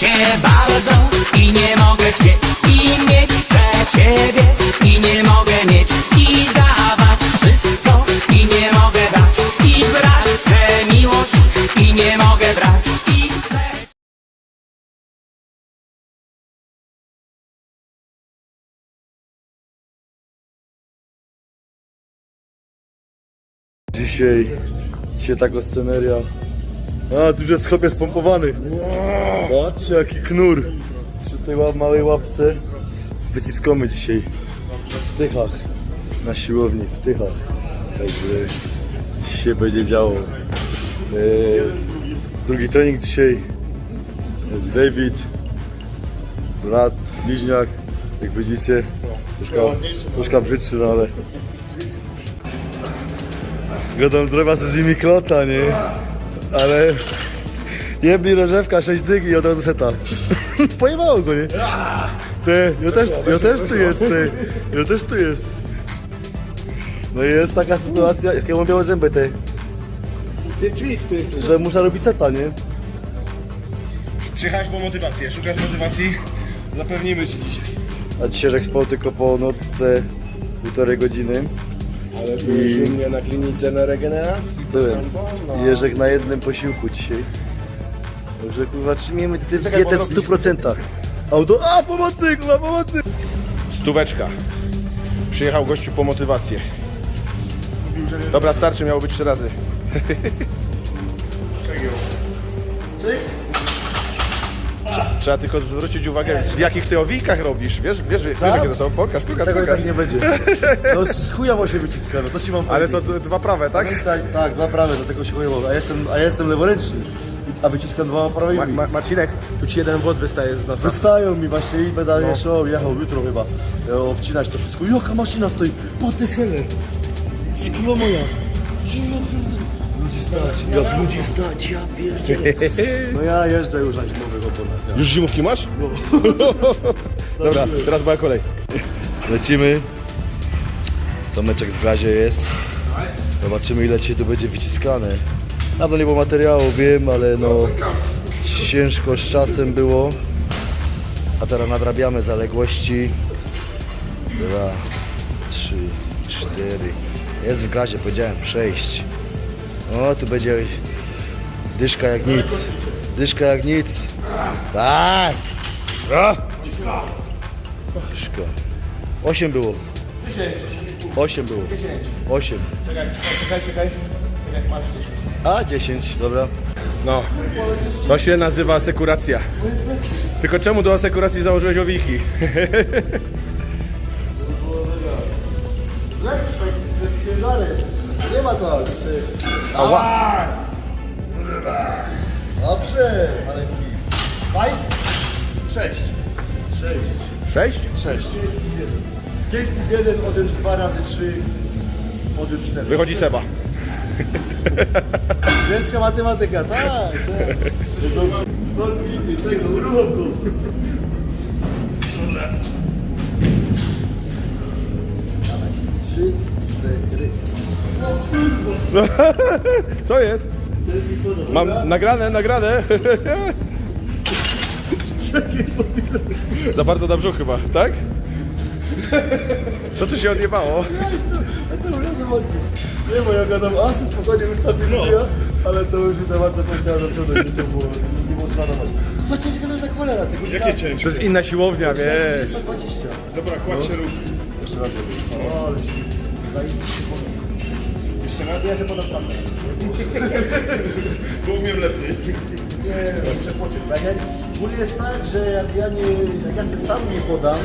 cię bardzo i nie mogę cię i mieć chcę ciebie i nie mogę mieć i dawać wszystko i nie mogę dać i brać chcę miłość i nie mogę brać i chcę Dzisiaj, dzisiaj taka sceneria. A, tu już jest spompowany. Patrzcie, jaki knur. Przy tej małej łapce wyciskamy dzisiaj w Tychach. Na siłowni, w Tychach. Także się będzie działo. Eee, drugi trening dzisiaj. Jest David, brat, bliźniak. Jak widzicie, troszkę, troszkę brzydszy, no ale Gadam zrobiła z nimi klota, nie? Ale... Jebli rożewka, 6 dygi i od razu seta. Pojebało go, nie? Ty, ja też, ja też tu jest, ty. Ja też tu jest. No i jest taka sytuacja, jak ja mam białe zęby, ty. Ty ćwicz, ty. Że muszę robić seta, nie? Przyjechałeś po motywację, szukasz motywacji? Zapewnimy ci dzisiaj. A dzisiaj jak spał tylko po nocce półtorej godziny. Ale byłeś u mnie na klinice na regeneracji? Byłem. No. Jeżek na jednym posiłku dzisiaj. Także kurwa, trzymajmy tę Czekaj, dietę w 100%. Auto, a pomocy, kurwa, pomocy! Stóweczka. Przyjechał gościu po motywację. Dobra, starczy, miało być trzy razy. Trzeba tylko zwrócić uwagę, w jakich ty owijkach robisz. Wiesz, wiesz, wiesz jakie to są? Pokaż, pokaż, Tego i pokaż. tak nie będzie. No z chujowo się wyciska, no to ci mam Ale są powiedzieć. d- dwa prawe, tak? Tak, tak, dwa prawe, dlatego się chujowo. A jestem, a jestem leworęczny. A wyciskam dwoma Ma, prawymi. ma, Marcinek, tu ci jeden włos wystaje z nosa. Wystają mi właśnie i będę No. jeszcze o, jechał jutro chyba e, obcinać to wszystko. Jaka maszyna stoi? Cele. Skilla moja. Stać, jak ludzi stać, ja pierdzielę. No ja jeżdżę już na zimowych oponach. Ja. Już zimówki masz? Dobra, teraz moja kolej. Lecimy. Tomeczek w gazie jest. Zobaczymy ile dzisiaj tu będzie wyciskane. Na to nie było materiału, wiem, ale no ciężko z czasem było. A teraz nadrabiamy zaległości. Dwa, trzy, cztery. Jest w gazie, powiedziałem, sześć. O, tu będzie dyszka jak nic. Dyszka jak nic. Tak! A! Dyszka. Osiem było. Osiem było. Osiem. Czekaj, czekaj, czekaj. Jak masz 10. A, dziesięć, dobra. No, to się nazywa asekuracja. Tylko czemu do asekuracji założyłeś owiki? Ała! Dobrze, maleńki. Five? Sześć. Sześć. Sześć? Sześć. Pięć plus jeden, odjąć dwa razy trzy, odjąć cztery. Wychodzi Seba. Ciężka matematyka, tak, tak. Jest dobrze. No, z tego, uruchom go. Co jest? Mam nagrane, nagrane. Za bardzo na brzuch chyba, tak? Co tu się odjebało? A to muszę zobaczyć. Nie, bo ja gadam asy, spokojnie wystawię no. ale to już za bardzo powiedziałem do przodu, nie było, nie było dawać. Co ciężko gadasz za cholera, tego Jakie ciężko? To jest inna siłownia, wiesz. 120. Dobra, kładź się rób. Jeszcze raz. O, ale się... Jeszcze raz, ja sobie podam sam. Bo umiem lepiej. Nie, muszę pociąć. Tak jak, ogólnie jest tak, że jak ja, nie, jak ja sobie sam nie podam,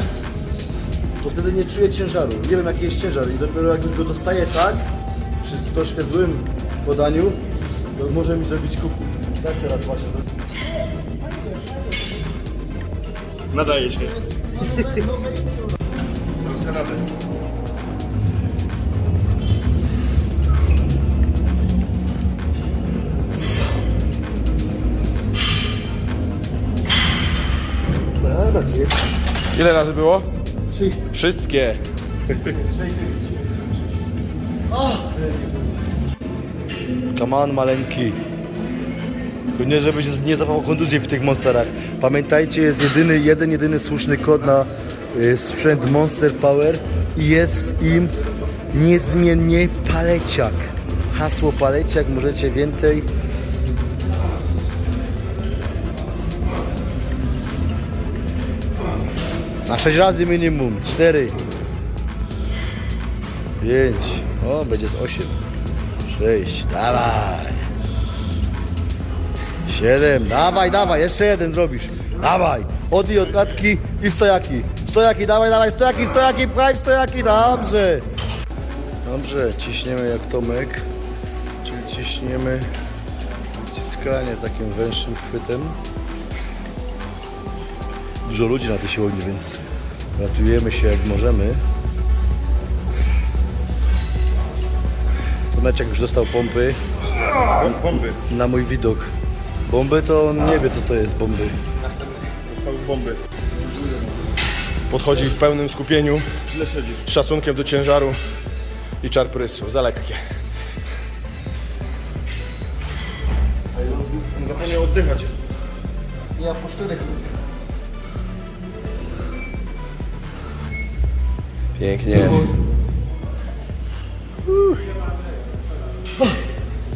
to wtedy nie czuję ciężaru. Nie wiem jaki jest ciężar i dopiero jak już go dostaję tak, przy troszkę złym podaniu, to może mi zrobić kuku. Tak teraz właśnie. Nadaje się. Dobra, Ile razy było? Trzy, Wszystkie. Come on, maleńki. Tylko nie, żeby się nie zapało kontuzji w tych monsterach. Pamiętajcie, jest jedyny, jeden, jedyny słuszny kod na y, sprzęt Monster Power i jest im niezmiennie paleciak. Hasło paleciak, możecie więcej. Na 6 razy minimum. 4 5 O, będzie z 8 6 Dawaj. 7 Dawaj, dawaj, jeszcze jeden zrobisz. Dawaj, od i od klatki i stojaki. Stojaki, dawaj, dawaj, stojaki, stojaki, pchaj stojaki, dobrze. Dobrze, ciśniemy jak Tomek. Czyli ciśniemy. Ciskanie takim węższym chwytem Dużo ludzi na tej siłowni, więc ratujemy się jak możemy Tomeczek już dostał pompy Bomby. na mój widok. Bomby to on nie wie co to jest bomby. Dostał z bomby. Podchodzi w pełnym skupieniu. Źle siedzisz. Z szacunkiem do ciężaru i czar prysu. Za lekkie. Zapomniał oddychać. Ja po czterech Pięknie.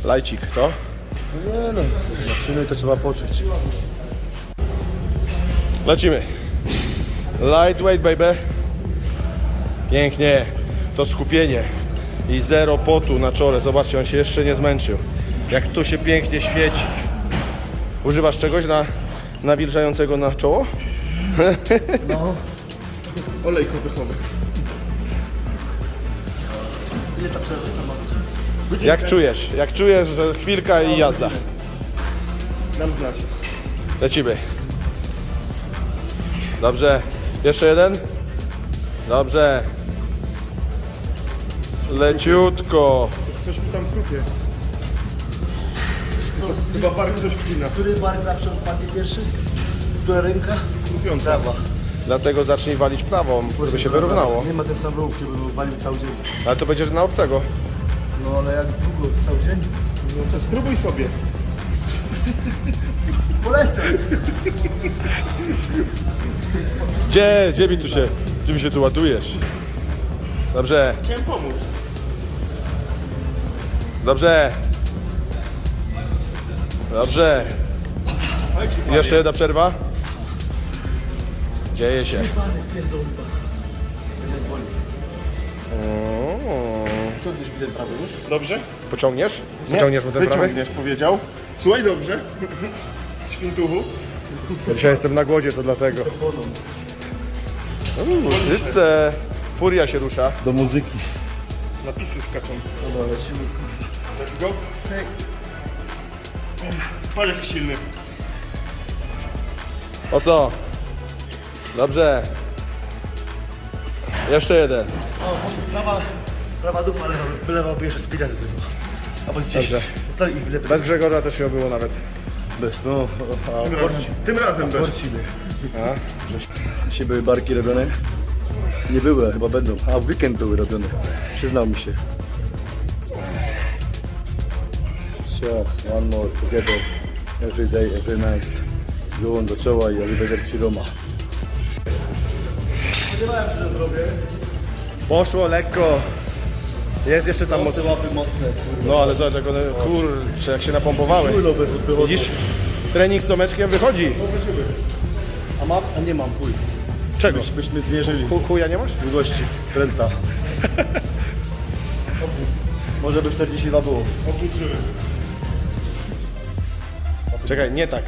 Lajcik, co? Nie no, zaczynaj to trzeba poczuć. Lecimy. Lightweight, baby. Pięknie. To skupienie. I zero potu na czole. Zobaczcie, on się jeszcze nie zmęczył. Jak tu się pięknie świeci. Używasz czegoś na nawilżającego na czoło? No. Olej kokosowy. Ile ta przerwa tam ma być? Jak czujesz? Jak czujesz, że chwilka i jazda. Dam znać. Lecimy. Dobrze. Jeszcze jeden. Dobrze. Leciutko. Coś mi tam krupie. Chyba bark coś wcina. Który bark zawsze odpadnie pierwszy? Która ręka? Krupiąca. Prawa. Dlatego zacznij walić prawą, żeby się wyrównało. Nie ma ten sam ruch, który by walił cały dzień. Ale to będziesz na obcego. No ale jak długo? Cały dzień? No to spróbuj sobie. Polecę. Gdzie, gdzie mi tu się, gdzie mi się tu ładujesz? Dobrze, Chciałem pomóc. dobrze. Dobrze. Jeszcze jedna przerwa. Dzieje się. O, Ciągniesz mi ten prawy? Dobrze? Pociągniesz? Pociągniesz mu ten prawy? Wyciągniesz, powiedział. Słuchaj dobrze. Świntuchu. Ja dzisiaj jestem na głodzie, to dlatego. Uuu, Syce. Furia się rusza. Do muzyki. Napisy skaczą. Dobra, lecimy. Let's go. Patrz jaki silny. O to. Dobrze. Jeszcze jeden. O, poszło prawa, prawa dupa, lewa, lewa by jeszcze spinać zrobiła. Albo z 10. Dobrze. To i lepiej. Bez Grzegorza też się obyło nawet. Bez, no. A, Tym razem, tym razem bez. Porcimy. A? Dzisiaj były barki robione? Nie były, chyba będą. A w weekend były robione. Przyznał mi się. Sure, one more together. Every day, every night. Gołąd do czoła i Oliver Roma. Spodziewałem się, że zrobię. Poszło lekko. Jest jeszcze tam moc. Te łapy mocne. No ale zobacz jak one, kurczę, jak się napompowały. Wychodzą. Widzisz? Trening z Tomeczkiem wychodzi. A mam? A nie mam, chuj. Czego? Byśmy zmierzyli. Chu- Chuja nie masz? Długości Trenta. Może by 42 było. Czekaj, nie tak.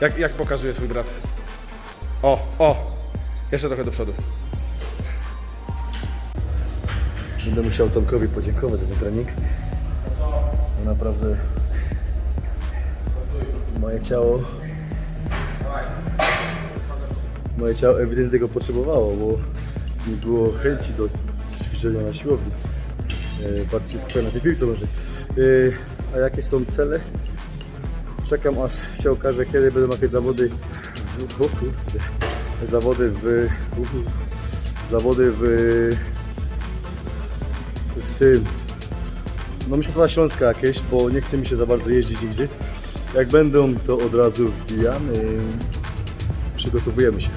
Jak, jak pokazuje twój brat? O, o. Jeszcze trochę do przodu. Będę musiał Tomkowi podziękować za ten trening. Naprawdę moje ciało moje ciało ewidentnie tego potrzebowało, bo nie było chęci do ćwiczenia na siłowni. E, bardziej się skupiam na tej piłce może. E, a jakie są cele? Czekam aż się okaże kiedy będą jakieś zawody w boku. Zawody w zawody w w tym, no Mistrzostwa Śląska jakieś, bo nie chce mi się za bardzo jeździć nigdzie. Jak będą, to od razu wbijamy. Przygotowujemy się.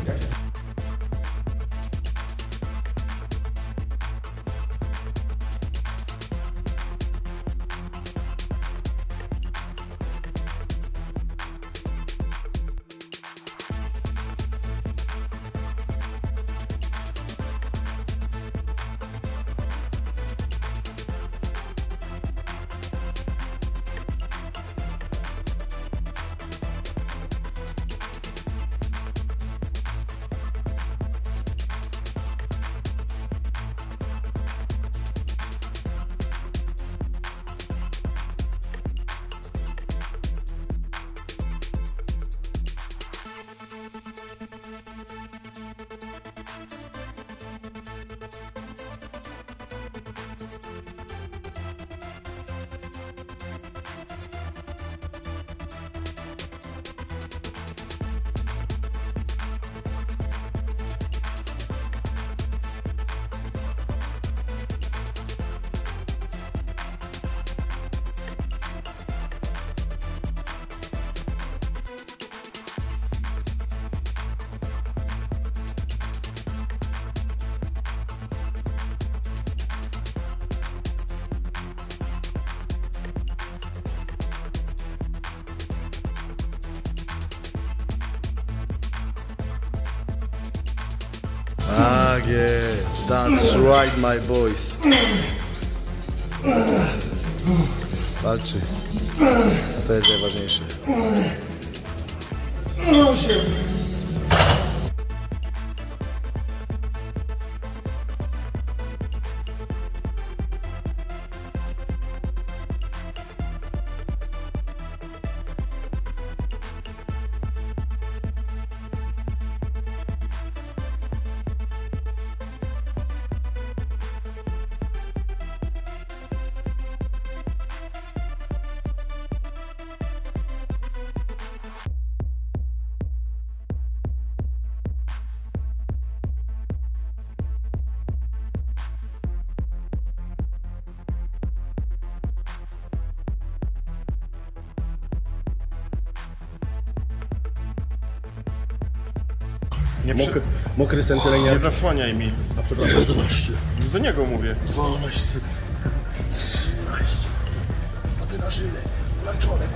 Tak jest. That's right, my boys. Walczy. To jest najważniejsze. Nie, przy... Mokry, mokry sentylenia. nie zasłaniaj mi. A przepraszam. 11, Do niego mówię. 12, 13. Wody na żyle, na czole.